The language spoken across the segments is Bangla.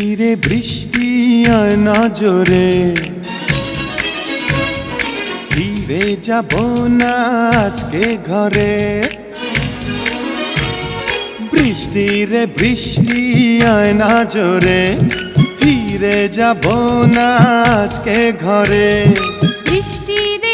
তীরে বৃষ্টি নজরে। ফিরে যাব না আজকে ঘরে। বৃষ্টির বৃষ্টি না জোরে ফিরে যাব না আজকে ঘরে। বৃষ্টির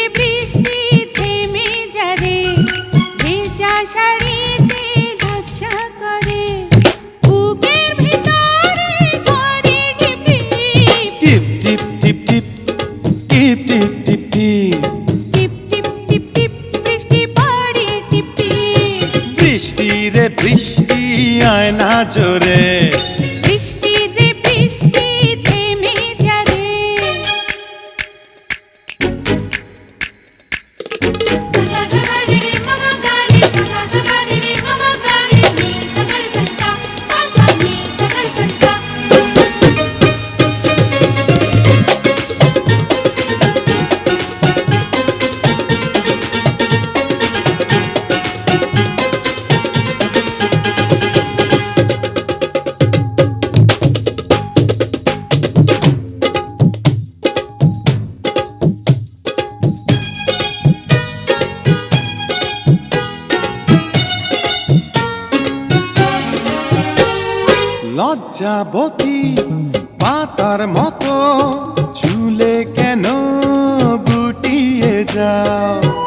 বৃষ্টি রে বৃষ্টি আয় না জোরে। লজ্জাবতী পাতার মতো চুলে কেন গুটিয়ে যাও?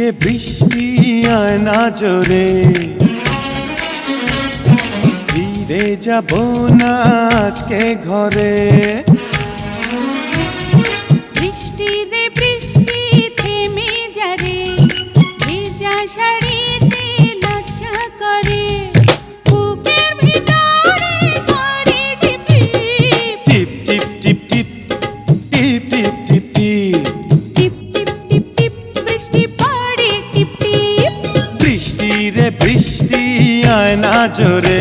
রে বৃষ্টি আনা জোরে। ফিরে যাব না আজকে ঘরে। জোরে